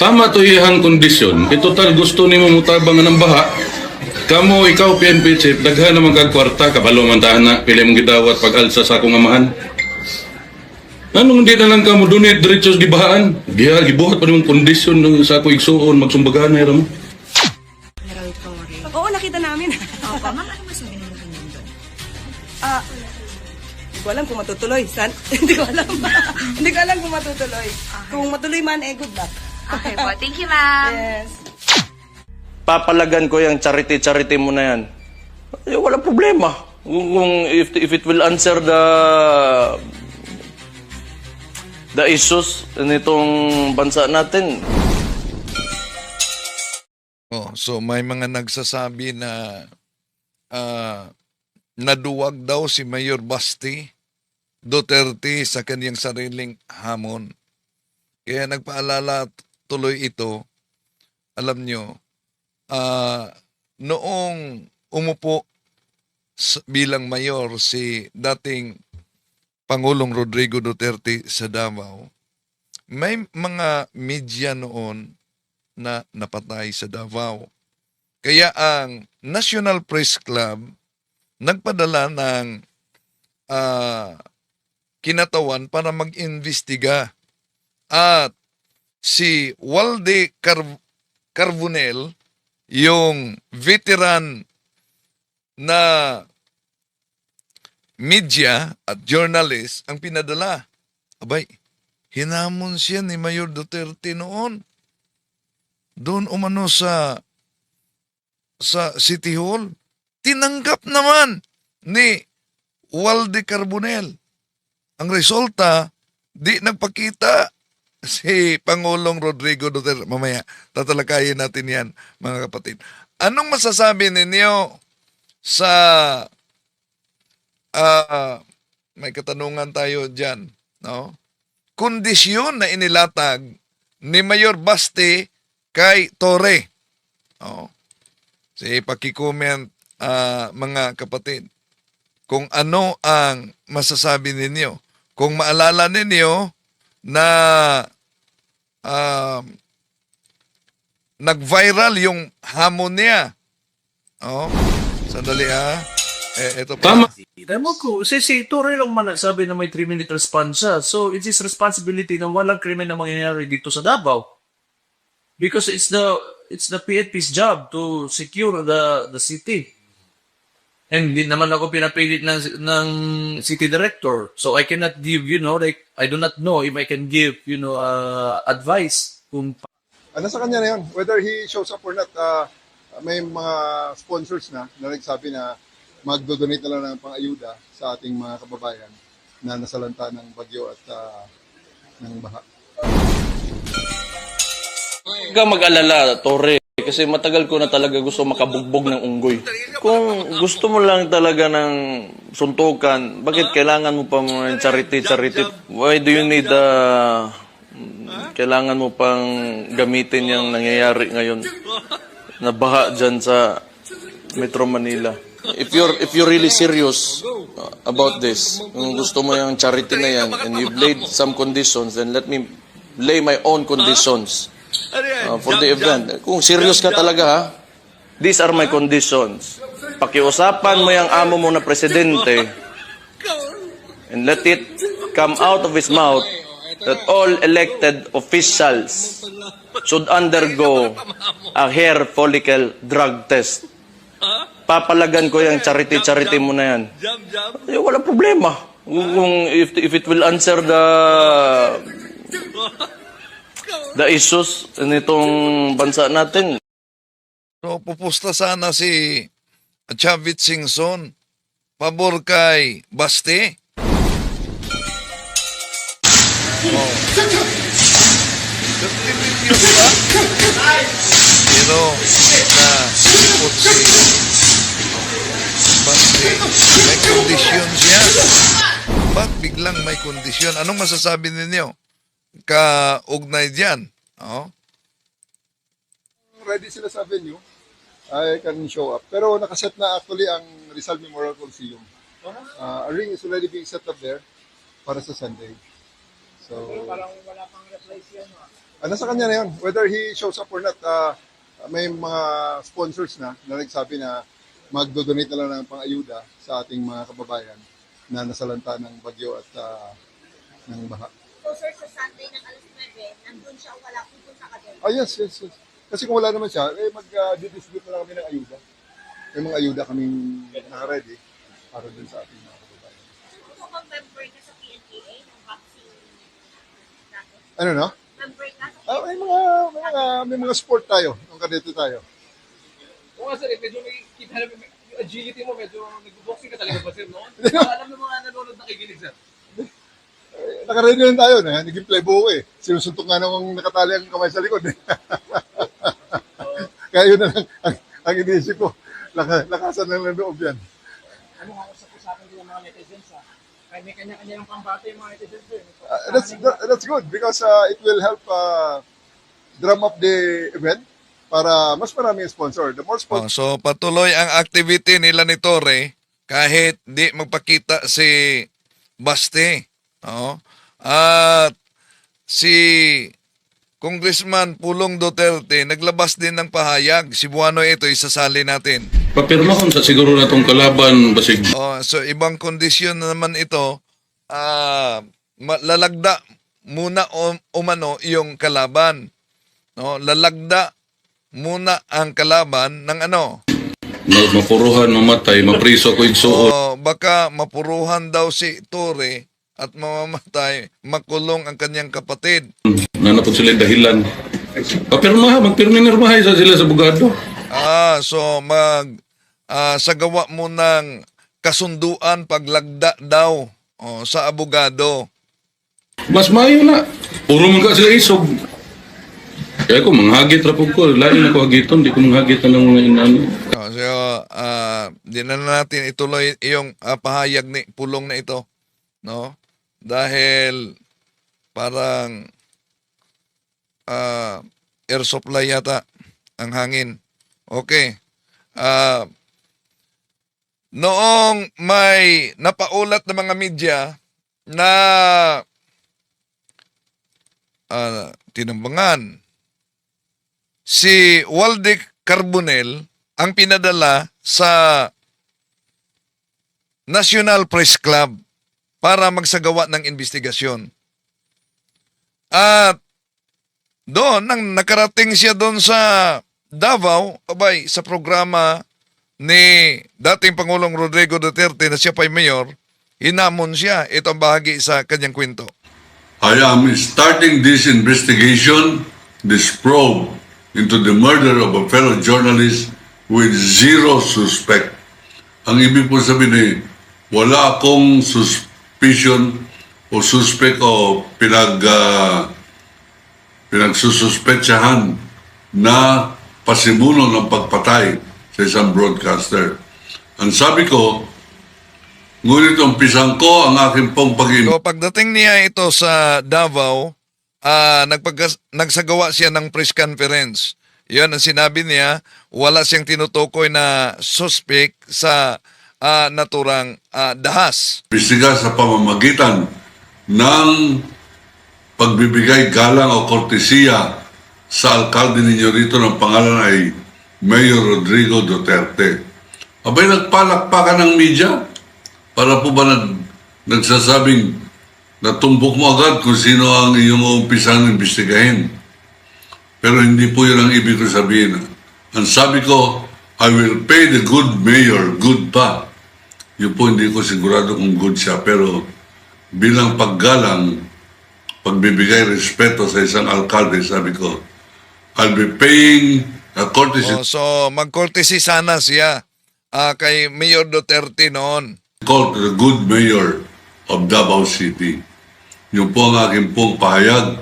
Tama to iyang kondisyon. Kay total gusto nimo mutabang nga ng baha. Kamo ikaw PNP chief daghan naman kag kwarta kabalo man tahan na pili mong gidawat pag alsa sa akong amahan. Anong hindi na lang ka mo donate diretso sa gibahaan? Giha, gibuhat pa nimong kondisyon ng sa ako igsuon, magsumbagaan na mo. General Torre. Oo, nakita namin. Opo, ma'am, ano masabi niyo naman yun doon? Ah, hindi ko alam kung matutuloy. San? hindi ko alam. hindi ko alam kung matutuloy. Kung matuloy man, eh, good luck. Okay po, thank you, ma'am. Yes. papalagan ko yung charity-charity mo na yan. Eh, wala problema. Kung, kung if, if it will answer the the issues nitong bansa natin, Oh, so may mga nagsasabi na ah, naduwag daw si Mayor Basti Duterte sa kanyang sariling hamon. Kaya nagpaalala tuloy ito, alam nyo, ah, noong umupo bilang mayor si dating Pangulong Rodrigo Duterte sa Davao, may mga media noon na napatay sa Davao. Kaya ang National Press Club nagpadala ng ah, kinatawan para mag-imbestiga. At si Walde Car- Carbonel, yung veteran na media at journalist ang pinadala. Abay, hinamon siya ni Mayor Duterte noon doon umano sa sa City Hall. Tinanggap naman ni Walde Carbonel. Ang resulta, di nagpakita si Pangulong Rodrigo Duterte. Mamaya, tatalakayin natin yan, mga kapatid. Anong masasabi ninyo sa ah, may katanungan tayo dyan, no? Kondisyon na inilatag ni Mayor Baste kay Torre. Oh. Si paki-comment ah, mga kapatid kung ano ang masasabi ninyo. Kung maalala ninyo na um, nag-viral yung hamon niya. Oh, sandali ha. Eh, ito pa. Tama. Tama ko. Si, si Torre lang man nagsabi na may 3-minute response siya. So, it's his responsibility na walang krimen na mangyayari dito sa Davao. Because it's the it's the PNP's job to secure the the city. And hindi naman ako pinapilit ng, ng city director. So, I cannot give, you know, like, I do not know if I can give, you know, uh, advice kung Ah, nasa kanya na yun. Whether he shows up or not, ah, may mga sponsors na na nagsabi na magdo-donate na lang ng pang-ayuda sa ating mga kababayan na nasalanta ng bagyo at ah, ng baha. Huwag kang mag-alala, Torre. Kasi matagal ko na talaga gusto makabugbog ng unggoy. Kung gusto mo lang talaga ng suntukan, bakit kailangan mo pa mga charity, charity? Why do you need uh, kailangan mo pang gamitin yung nangyayari ngayon na baha dyan sa Metro Manila? If you're if you're really serious uh, about this, kung gusto mo yung charity na yan and you've laid some conditions, then let me lay my own conditions uh, for the event. Kung serious ka talaga ha, these are my conditions. Pakiusapan mo yung amo mo na presidente and let it come out of his mouth that all elected officials should undergo a hair follicle drug test. Papalagan ko yung charity-charity mo na yan. Eh, wala problema. Kung kung if, if it will answer the the issues nitong bansa natin, So, pupusta sana si Chavit Singson pabor kay Baste. Oh. 30 million ba? Pero, na ipot si Baste. May kondisyon siya. Ba't biglang may kondisyon? Anong masasabi ninyo? Kaugnay diyan. Oh. Ready sila sa venue, I can show up. Pero nakaset na actually ang Rizal Memorial Coliseum. Ah, a ring is already being set up there para sa Sunday. So, Ah, nasa kanya na yun. Whether he shows up or not, ah, may mga sponsors na na nagsabi na magdo-donate na lang ng pang-ayuda sa ating mga kababayan na nasalanta ng bagyo at ah, ng baha. Sir, sa Sunday ng alas 9, nandun siya, wala, pupunta ka doon. Ah, yes, yes, yes. Kasi kung wala naman siya, eh, mag-distribute na lang kami ng ayuda. May mga ayuda kaming naka-ready para dun sa ating mga kababayan. So, kung member ka sa PNPA, ng vaccine natin, Ano no? member ka sa Ah, may mga, may mga, may mga sport tayo. Nung kadito tayo. Oo nga sir, eh, medyo may kita na agility mo, medyo nag-boxing ka talaga ba sir noon? Alam ng mga nanonood nakikinig sir. Eh, naka-ready rin tayo na. Naging playboy eh. Sinusuntok nga nung nakatali ang kamay sa likod eh. Kaya yun na lang ang, ang iniisip ko. Laka, lakasan na ng loob yan. Ano nga sa usapan din ng mga netizens ha? Kaya may kanya-kanya yung pambate yung mga netizens sir. Uh, that's that, that's good because uh, it will help uh, drum up the event para mas maraming sponsor. The more Oh, sponsor, so patuloy ang activity nila ni Torre kahit di magpakita si Baste. Oh. At si Congressman Pulong Duterte naglabas din ng pahayag. Si Buano ito isasali natin. Papirma kung sa siguro na itong kalaban, basig Oh, so ibang kondisyon na naman ito. Ma- lalagda muna o, umano yung kalaban. No, lalagda muna ang kalaban ng ano? ma- mapuruhan, mamatay, mapriso ko igsuon. O baka mapuruhan daw si Tore at mamamatay, makulong ang kanyang kapatid. Nanapod sila yung dahilan. Papirma, magpirminirmahay sa sila sa bugado. Ah, so mag ah, sagawa mo ng kasunduan paglagda daw oh, sa abogado. Mas mayo na. Puro man ka sila isog. Kaya ko, manghagit ra po ko. Lain ako hagiton, di ko manghagit na ng mga inano. Oh, so ah, di na natin ituloy yung ah, pahayag ni pulong na ito, no? Dahil parang ah, air supply yata ang hangin. Okay. Ah, noong may napaulat ng mga media na ah, tinambangan si Waldeck Carbonel ang pinadala sa National Press Club para magsagawa ng investigasyon. At doon, nang nakarating siya doon sa Davao, abay, sa programa ni dating Pangulong Rodrigo Duterte na siya pa'y mayor, hinamon siya. Ito ang bahagi sa kanyang kwento. I am starting this investigation, this probe into the murder of a fellow journalist with zero suspect. Ang ibig po sabihin eh, wala akong suspicion o suspect o pinag uh, pinagsususpetsahan na pasimuno ng pagpatay sa isang broadcaster. Ang sabi ko, ngunit umpisan ko ang aking pong pag So pagdating niya ito sa Davao, ah nagpagkas- nagsagawa siya ng press conference. Yun ang sinabi niya, wala siyang tinutukoy na suspect sa ah, naturang ah, dahas. Bisiga sa pamamagitan ng pagbibigay galang o kortesiya sa alkalde ninyo rito ng pangalan ay Mayor Rodrigo Duterte. Abay, nagpalakpakan ng media para po ba nag, nagsasabing natumbok mo agad kung sino ang iyong umpisang imbestigahin. Pero hindi po yun ang ibig ko sabihin. Ang sabi ko, I will pay the good mayor good pa. Yun po hindi ko sigurado kung good siya. Pero bilang paggalang, pagbibigay respeto sa isang alkalde, sabi ko, I'll be paying a courtesy Oh, so magkortesi sana siya ah, kay Mayor Duterte noon. call to the good mayor of Davao City. Yun po ang aking pong pahayag.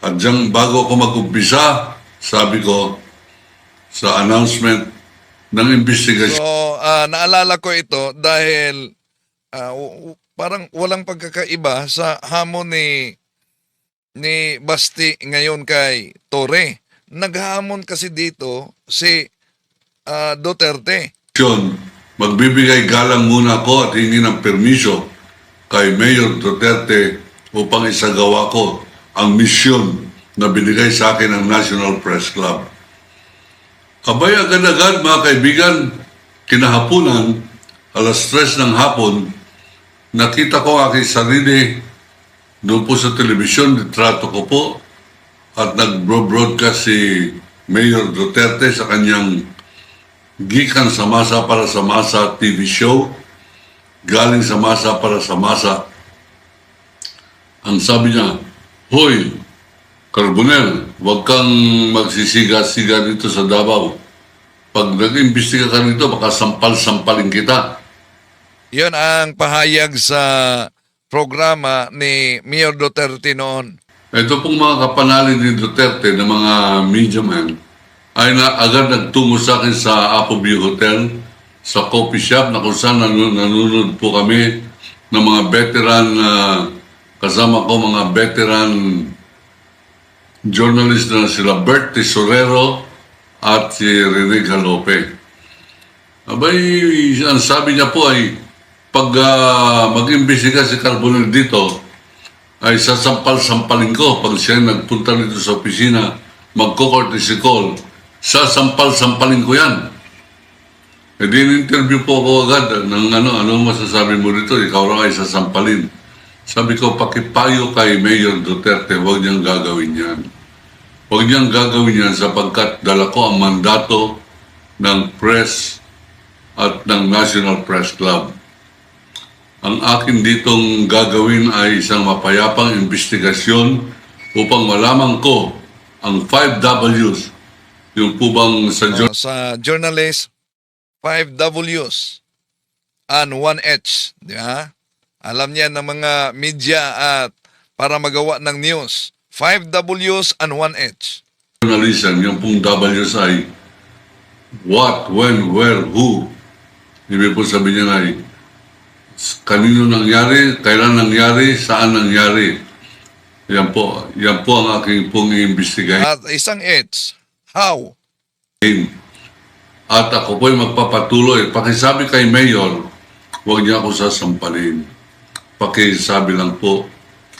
At dyan, bago ako mag-umpisa, sabi ko sa announcement ng investigasyon, So ah, naalala ko ito dahil ah, w- parang walang pagkakaiba sa hamon ni ni Basti ngayon kay Torre. Naghamon kasi dito si ah, Duterte. magbibigay galang muna ako at hingi ng permiso kay Mayor Duterte upang isagawa ko ang misyon na binigay sa akin ng National Press Club. Abay agad-agad mga kaibigan, kinahapunan, alas stress ng hapon, nakita ko aking sarili doon po sa telebisyon, litrato ko po, at nag-broadcast si Mayor Duterte sa kanyang gikan sa masa para sa masa TV show, galing sa masa para sa masa. Ang sabi niya, Hoy, Carbonel, huwag kang magsisiga-siga dito sa Davao. Pag nag-imbestiga ka dito, baka sampal-sampalin kita. Yun ang pahayag sa programa ni Mayor Duterte noon. Ito pong mga kapanalig ni Duterte na mga media men ay na agad nagtungo sa akin sa Apo View Hotel sa coffee shop na kung saan nanu- nanonood po kami ng mga veteran na kasama ko mga veteran journalist na sila Bert Tesorero at si Rene Galope. Abay, ang sabi niya po ay pag ah, mag-imbestiga si Carbonell dito, ay sasampal-sampalin ko pag siya nagpunta dito sa opisina, magko-courtesy call, sasampal-sampalin ko yan. E di interview po ako agad ng ano, ano masasabi mo dito, ikaw lang ay sasampalin. Sabi ko, pakipayo kay Mayor Duterte, huwag niyang gagawin yan. Huwag niyang gagawin yan sapagkat dala ko ang mandato ng press at ng National Press Club. Ang akin ditong gagawin ay isang mapayapang investigasyon upang malaman ko ang 5 W's. Yung po bang sa O, sa journalist, 5 W's and 1 H. Di ba? Alam niya ng mga media at para magawa ng news. 5 W's and 1 H. journalism, yung pong W's ay what, when, where, who. Ibig po sabihin niya ay kanino nangyari, kailan nangyari, saan nangyari. Yan po, yan po ang aking pong iimbestigahin. At isang H, how? At ako po'y magpapatuloy. Pakisabi kay Mayor, huwag niya ako sasampalin. Pakisabi lang po,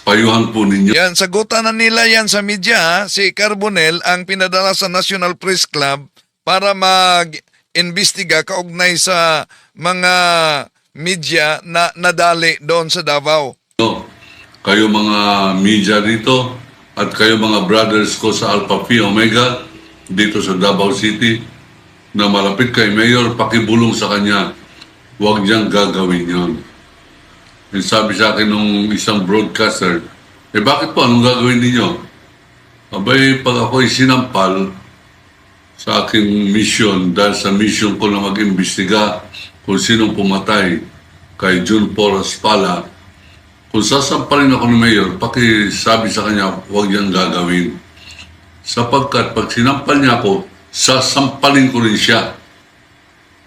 payuhan po ninyo. Yan, sagutan na nila yan sa media. ha? Si Carbonel ang pinadala sa National Press Club para mag-imbestiga kaugnay sa mga media na nadali doon sa Davao. Kayo mga media dito at kayo mga brothers ko sa Alpha Phi Omega dito sa Davao City na malapit kay Mayor, pakibulong sa kanya. Huwag niyang gagawin yon. And sabi sa akin nung isang broadcaster, eh bakit po? Anong gagawin ninyo? Abay, pag ako'y sinampal sa aking mission, dahil sa mission ko na mag-imbestiga kung sinong pumatay kay June Porras Pala, kung sasampalin ako ng mayor, pakisabi sa kanya, huwag niyang gagawin. Sapagkat pag sinampal niya ako, sasampalin ko rin siya.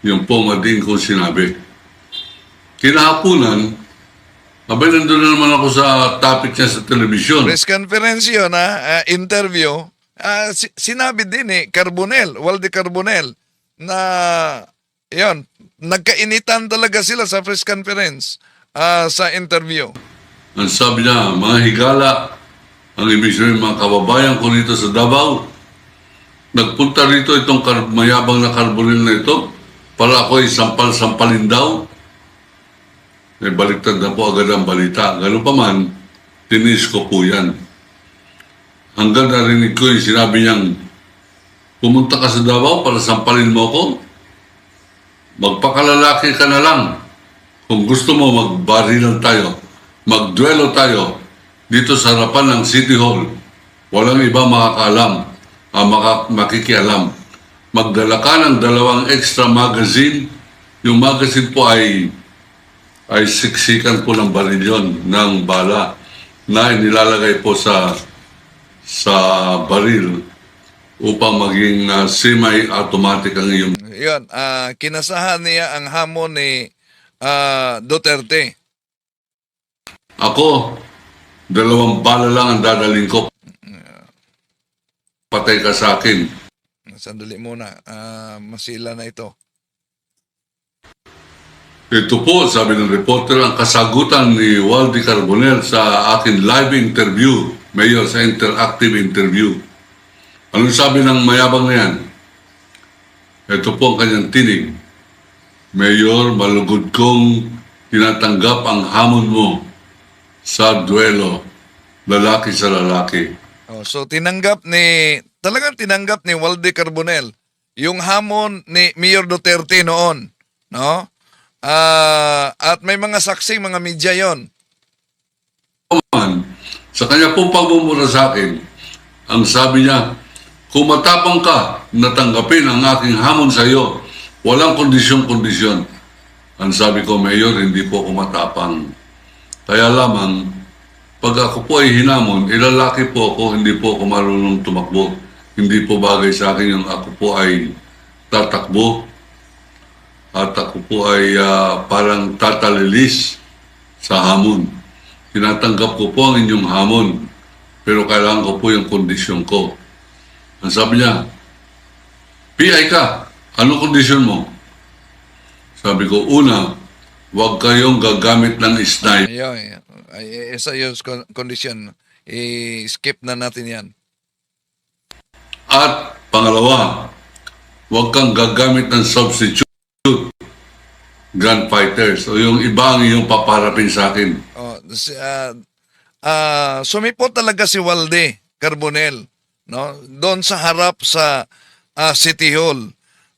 Yung po ang ading kong sinabi. Kinahapunan, abay nandun na naman ako sa topic niya sa telebisyon. Press conference yun, ha? Ah, interview. Ah, si- sinabi din eh, Carbonel, Walde Carbonel, na, yon nagkainitan talaga sila sa press conference ah, sa interview. Ang sabi niya, mga higala, ang ibig sabihin mga kababayan ko dito sa Davao, nagpunta rito itong mayabang na karbonil na ito para ako isampal-sampalin daw. Eh, baliktad na po agad ang balita. Ganun pa man, tinis ko po yan. Hanggang narinig ko yung sinabi niyang, pumunta ka sa Davao para sampalin mo ako? Magpakalalaki ka na lang. Kung gusto mo, magbarilan tayo. Magduelo tayo dito sa harapan ng City Hall. Walang iba makakaalam, ang maka- makikialam. Magdala ka ng dalawang extra magazine. Yung magazine po ay ay siksikan po ng barilyon ng bala na inilalagay po sa sa baril upang maging uh, semi-automatic ang iyong Yun, ah, kinasahan niya ang hamon ni ah, Duterte. Ako, dalawang bala lang ang dadaling ko. Patay ka sa akin. Sandali muna, ah, masila na ito. Ito po, sabi ng reporter, ang kasagutan ni Waldy Carbonell sa akin live interview, Mayor, sa interactive interview. Anong sabi ng mayabang na yan? Ito po ang kanyang tinig. Mayor, malugod kong tinatanggap ang hamon mo sa duelo, lalaki sa lalaki. Oh, so tinanggap ni talagang tinanggap ni Walde Carbonel yung hamon ni Mayor Duterte noon, no? Ah, at may mga saksi, mga media 'yon. sa kanya pong pagmumura sa akin, ang sabi niya, kung matapang ka na tanggapin ang aking hamon sa iyo, walang kondisyon-kondisyon. Ang sabi ko, Mayor, hindi po ako matapang. Kaya lamang, pag ako po ay hinamon, ilalaki po ako, hindi po ako marunong tumakbo. Hindi po bagay sa akin yung ako po ay tatakbo. At ako po ay ah, parang tatalilis sa hamon. Tinatanggap ko po ang inyong hamon, pero kailangan ko po yung kondisyon ko. Ang sabi niya, PI ka, ano kondisyon mo? Sabi ko, una, huwag kayong gagamit ng sniper. Ayun, ay, isa yung condition. I-skip na natin 'yan. At pangalawa, huwag kang gagamit ng substitute gunfighters o yung iba ang iyong paparapin sa akin. Oh, si, ah, ah, sumipot talaga si Walde Carbonel, no? Doon sa harap sa ah, City Hall.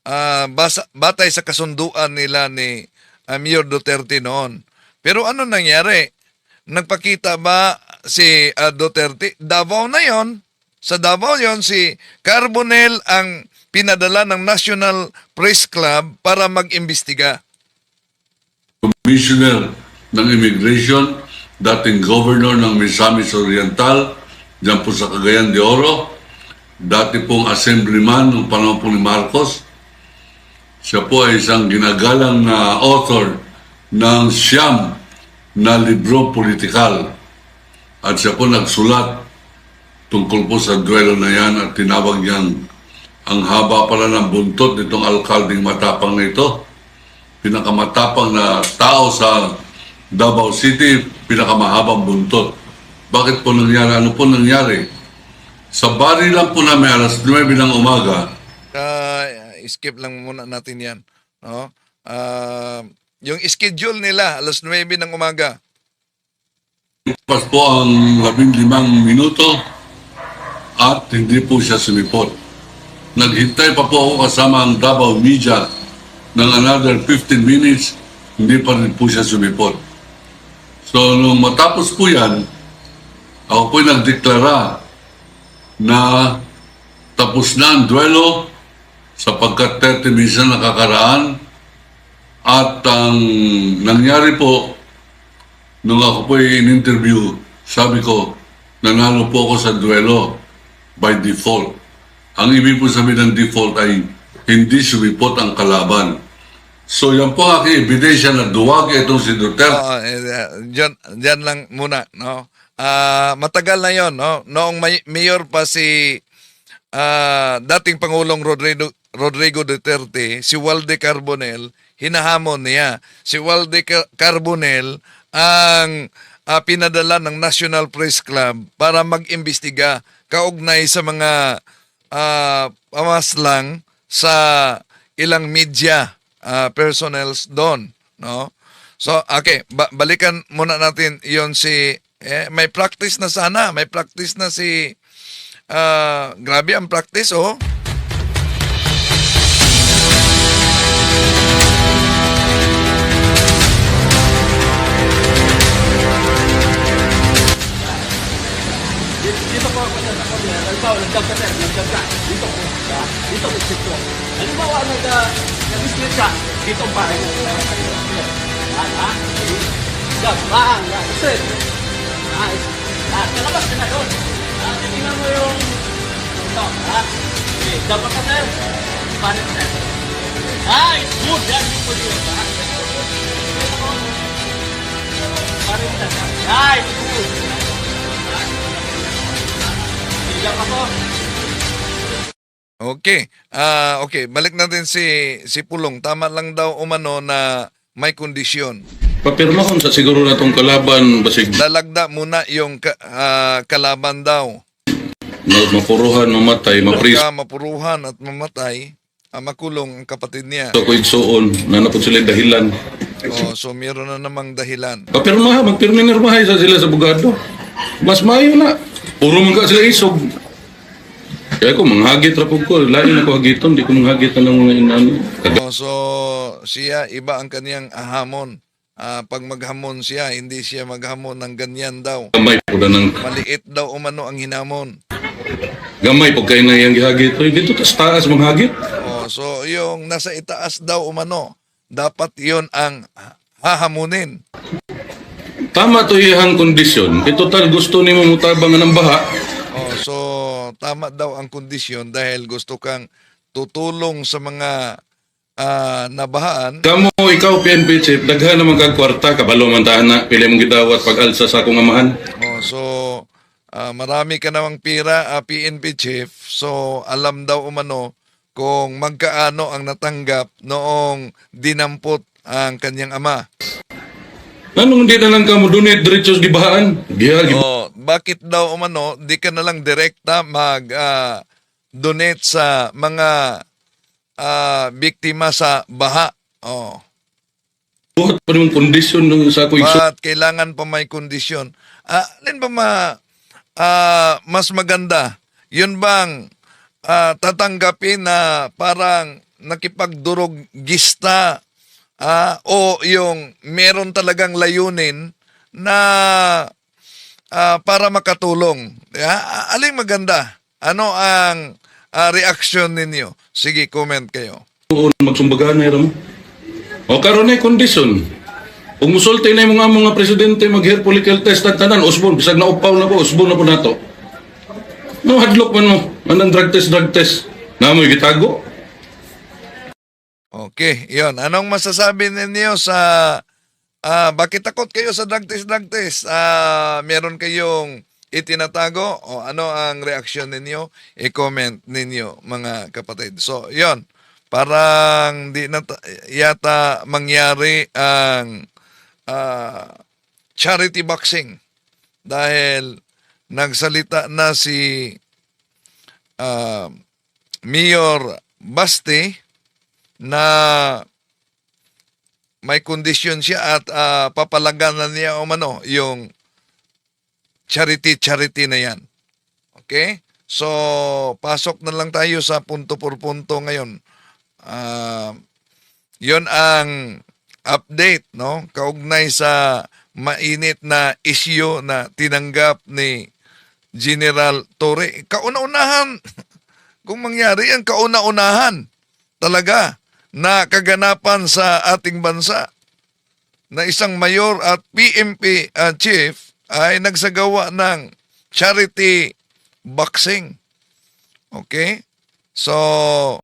Ah, basa, batay sa kasunduan nila ni ah, Mayor Duterte noon. Pero ano nangyari? Nagpakita ba si ah, Duterte? Davao na yon. Sa Davao yon si Carbonel ang pinadala ng National Press Club para mag-imbestiga. Commissioner ng Immigration, dating Governor ng Misamis Oriental, dyan po sa Cagayan de Oro, dati pong Assemblyman ng panahon po ni Marcos. Siya po ay isang ginagalang na author ng siyam na libro politikal. At siya po nagsulat tungkol po sa duelo na yan at tinawag niyang ang haba pala ng buntot nitong alkalding matapang na ito pinakamatapang na tao sa Davao City, pinakamahabang buntot. Bakit po nangyari? Ano po nangyari? Sa bari lang po namin alas 9 ng umaga, Ah, skip lang muna natin 'yan, no? Ah, yung schedule nila alas 9 ng umaga. pas po ang 15 minuto at hindi po siya sumipot. Naghintay pa po ako kasama ang Davao Media ng another 15 minutes, hindi pa rin po siya sumipot. So, nung matapos po yan, ako po'y nagdeklara na tapos na ang duelo sapagkat 30 minutes na nakakaraan at ang nangyari po nung ako po in-interview, sabi ko, nanalo po ako sa duelo by default. Ang ibig po sabihin ng default ay hindi sumipot ang kalaban. So yan po aking ebidensya na duwag itong si Duterte. Oo, eh, dyan, dyan lang muna, no? Ah, matagal na 'yon, no? Noong may, mayor pa si ah, dating Pangulong Rodrigo Rodrigo Duterte, si Walde Carbonel, hinahamon niya. Si Walde Car- Carbonel ang ah, pinadala ng National Press Club para mag-imbestiga kaugnay sa mga ah, pamaslang sa ilang media ah, personnels doon, no? So, okay, ba- balikan muna natin 'yon si eh, may practice na sana, may practice na si ah, grabe ang practice oh. Halimbawa, nagdag ka sir, nagdag ka. Dito. Ah, Dito po sito. Halimbawa, nag nag-split ka. Dito ang pare mo. Yan, ha? Yan, bang, yan. Straight. Nice. Ah, kalabas ka na doon. Ah, tingnan mo yung ito, ha? Okay, dapat ka sir. Pare mo sir. Nice, good. Yan, yung po yun, ha? Pare mo sir. Nice, good. Ako. Okay. Ah, okay, balik natin si si Pulong. Tama lang daw umano na may kondisyon. Papirma kung sa siguro na itong kalaban, basig Lalagda muna yung ka- ah, kalaban daw. ma- mapuruhan, mamatay, mapris. Pagka mapuruhan at mamatay, ah, makulong ang kapatid niya. So, kuig suon, nanapod sila dahilan. Oh, so meron na namang dahilan. Papirma, magpirminirmahay sa sila sa bugado. Mas mayo na. Puro man ka sila isog. Kaya ko, manghagit ra po ko. Lain ako hagiton, di ko manghagitan ng mga inano. Oh, so siya, iba ang kaniyang hamon. Ah, pag maghamon siya, hindi siya maghamon ng ganyan daw. Gamay po na ng, Maliit daw umano ang hinamon. gamay pag kayo na yung gihagit. Oy, dito tas taas manghagit. Oh, so yung nasa itaas daw umano, dapat yon ang hahamunin. Tama to iyang kondisyon. Kaya total gusto ni mo mutabangan ng baha. Oh, so tama daw ang kondisyon dahil gusto kang tutulong sa mga ah, nabahaan. Kamo, ikaw, PNP chief, daghan naman kag kwarta, kabalo man tahan na, pili mong gidawat pag alsa sa akong amahan. Oh, so ah, marami ka namang pira, ah, PNP chief. So alam daw umano kung magkaano ang natanggap noong dinampot ang kanyang ama. Anong hindi na lang ka mo donate diretso sa gibahaan? Giha, Oh, bakit daw umano di ka na lang direkta mag ah, donate sa mga ah, biktima sa baha? Oh. gibuhat pa rin kondisyon ng sa ako iso. At kailangan pa may kondisyon. Ah, alin ba ma ah, mas maganda? Yun bang ah, tatanggapin na parang nakipagdurog gista ah, o yung meron talagang layunin na ah, para makatulong? Ah, alin maganda? Ano ang ah, reaction ninyo? Sige, comment kayo. Tuon magsumbagan na mo. O karon ay kondisyon. Kung musulti na mga mga presidente mag-hair follicle test at tanan, usbon, bisag na upaw na po, usbon na po nato. No, hadlok man mo. Anong drug test, drug test. Namoy gitago. Okay, yon. Anong masasabi ninyo sa ah, bakit takot kayo sa drug test drug test? Ah, meron kayong itinatago o ano ang reaksyon ninyo? I-comment ninyo mga kapatid. So, yon. Parang di na ta- yata mangyari ang ah, charity boxing dahil nagsalita na si ah, Mayor Basti na may kondisyon siya at ah, papalaganan niya o mano yung charity-charity na yan. Okay? So, pasok na lang tayo sa punto por punto ngayon. Ah, yon ang update, no? Kaugnay sa mainit na issue na tinanggap ni General Torre. Kauna-unahan, kung mangyari yan, kauna-unahan talaga na kaganapan sa ating bansa na isang mayor at PMP uh, chief ay nagsagawa ng charity boxing. Okay? So,